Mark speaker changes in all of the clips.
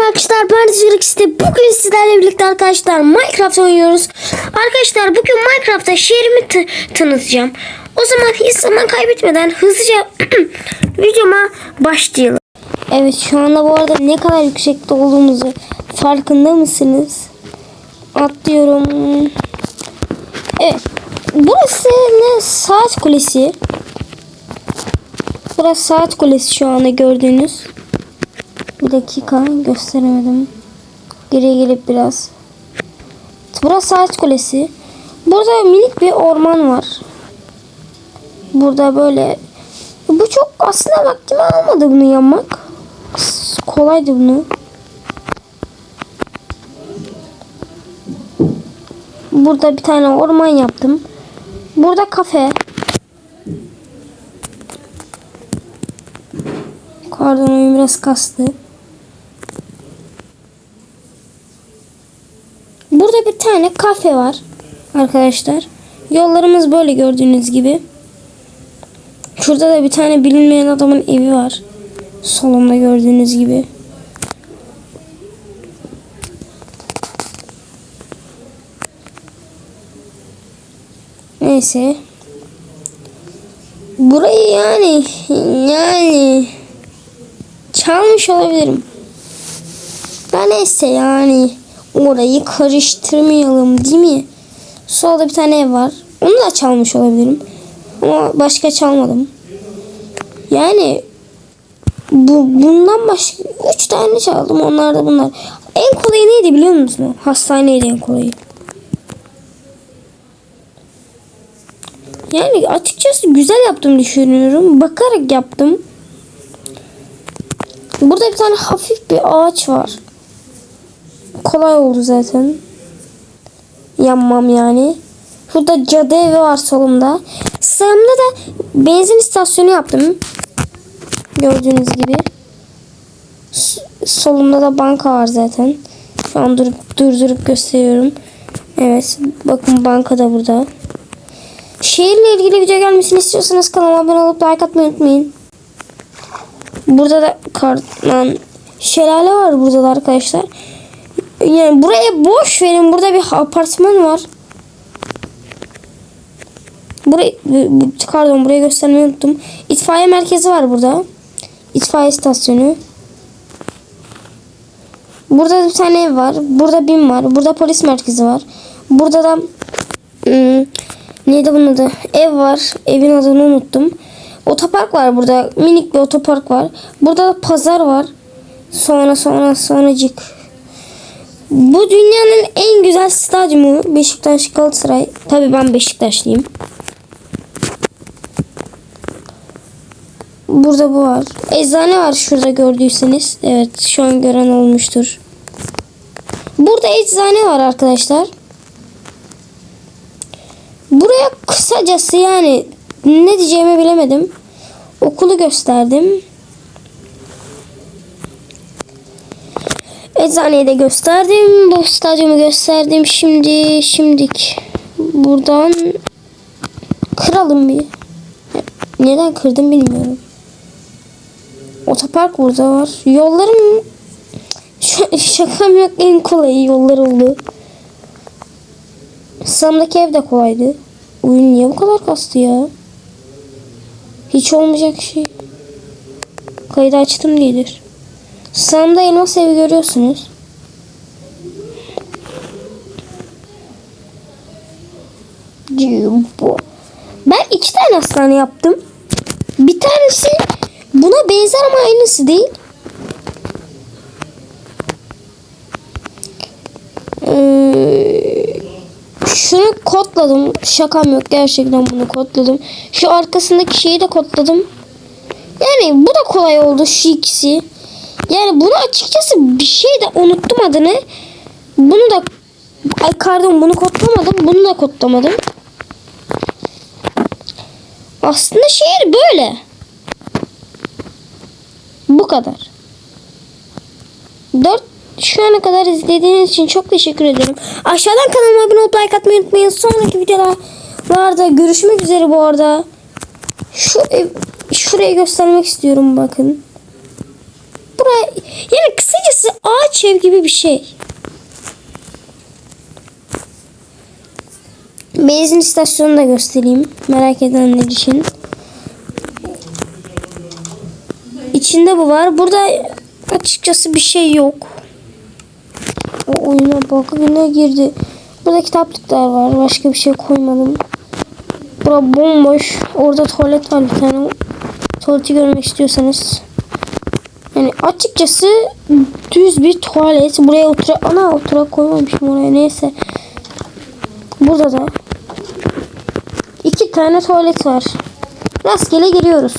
Speaker 1: arkadaşlar ben Zirix'te bugün sizlerle birlikte arkadaşlar Minecraft oynuyoruz. Arkadaşlar bugün Minecraft'ta şehrimi tanıtacağım. O zaman hiç zaman kaybetmeden hızlıca videoma başlayalım. Evet şu anda bu arada ne kadar yüksekte olduğumuzu farkında mısınız? Atlıyorum. Evet. Burası ne? Saat kulesi. Burası saat kulesi şu anda gördüğünüz. Bir dakika gösteremedim. Geriye gelip biraz. Burası saat kulesi. Burada minik bir orman var. Burada böyle bu çok aslında vaktimi almadı bunu yapmak. Kolaydı bunu. Burada bir tane orman yaptım. Burada kafe. Pardon oyun biraz kastı. Burada bir tane kafe var arkadaşlar. Yollarımız böyle gördüğünüz gibi. Şurada da bir tane bilinmeyen adamın evi var. Solumda gördüğünüz gibi. Neyse. Burayı yani yani çalmış olabilirim. Da neyse yani orayı karıştırmayalım değil mi? Solda bir tane ev var. Onu da çalmış olabilirim. Ama başka çalmadım. Yani bu bundan başka üç tane çaldım. Onlar da bunlar. En kolayı neydi biliyor musun? Hastaneydi en kolayı. Yani açıkçası güzel yaptım düşünüyorum. Bakarak yaptım. Burada bir tane hafif bir ağaç var. Kolay oldu zaten. Yanmam yani. Burada cadı evi var solumda. Sağımda da benzin istasyonu yaptım. Gördüğünüz gibi. Solumda da banka var zaten. Şu an durup durdurup gösteriyorum. Evet. Bakın banka da burada. Şehirle ilgili video gelmesini istiyorsanız kanalıma abone olup like atmayı unutmayın. Burada da kartlan şelale var burada da arkadaşlar. Yani buraya boş verin. Burada bir apartman var. Burayı bu- pardon burayı göstermeyi unuttum. İtfaiye merkezi var burada. İtfaiye istasyonu. Burada bir tane ev var. Burada BİM var. Burada polis merkezi var. Burada da hmm, neydi bunun adı? Ev var. Evin adını unuttum. Otopark var burada. Minik bir otopark var. Burada da pazar var. Sonra sonra sonracık. Bu dünyanın en güzel stadyumu Beşiktaş Galatasaray. Tabii ben Beşiktaşlıyım. Burada bu var. Eczane var şurada gördüyseniz. Evet şu an gören olmuştur. Burada eczane var arkadaşlar. Buraya kısacası yani ne diyeceğimi bilemedim. Okulu gösterdim. Eczaneyi de gösterdim. Bu stadyumu gösterdim. Şimdi şimdik buradan kıralım bir. Neden kırdım bilmiyorum. Otopark burada var. Yollarım Ş- şakam yok en kolay yollar oldu. Sam'daki ev de kolaydı. Oyun niye bu kadar kastı ya? Hiç olmayacak şey. Kaydı açtım diyedir. Sam'da elmas evi görüyorsunuz. Bu. Ben iki tane hastane yaptım. Bir tanesi buna benzer ama aynısı değil. Ee, şunu kodladım. Şakam yok. Gerçekten bunu kodladım. Şu arkasındaki şeyi de kodladım. Yani bu da kolay oldu şu ikisi. Yani bunu açıkçası bir şey de unuttum adını. Bunu da ay pardon bunu kodlamadım. Bunu da kodlamadım. Aslında şehir böyle. Bu kadar. 4 şu ana kadar izlediğiniz için çok teşekkür ederim. Aşağıdan kanalıma abone olup like atmayı unutmayın. Sonraki videolarda görüşmek üzere bu arada. Şu ev, şurayı göstermek istiyorum bakın. Buraya yani kısacası ağaç ev gibi bir şey. Benzin istasyonunu da göstereyim. Merak edenler için. İçinde bu var. Burada açıkçası bir şey yok. O oyuna bak yine girdi. Burada kitaplıklar var. Başka bir şey koymadım. Bura bomboş. Orada tuvalet var bir tane. Tuvaleti görmek istiyorsanız. Açıkçası düz bir tuvalet. Buraya otura... Ana oturak koymamışım oraya. Neyse. Burada da iki tane tuvalet var. Rastgele giriyoruz.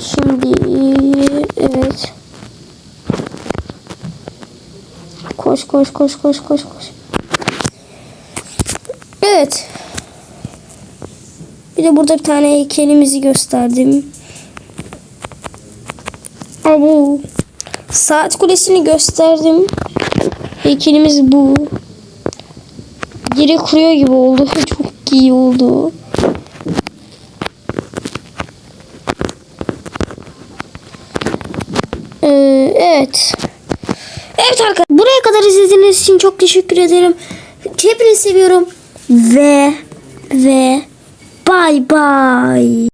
Speaker 1: Şimdi evet. Koş koş koş koş koş koş. Evet. Bir de burada bir tane heykelimizi gösterdim. Abu. Saat kulesini gösterdim. Heykelimiz bu. Geri kuruyor gibi oldu. Çok iyi oldu. Ee, evet. Evet arkadaşlar. Buraya kadar izlediğiniz için çok teşekkür ederim. Hepinizi seviyorum. Ve ve bay bay.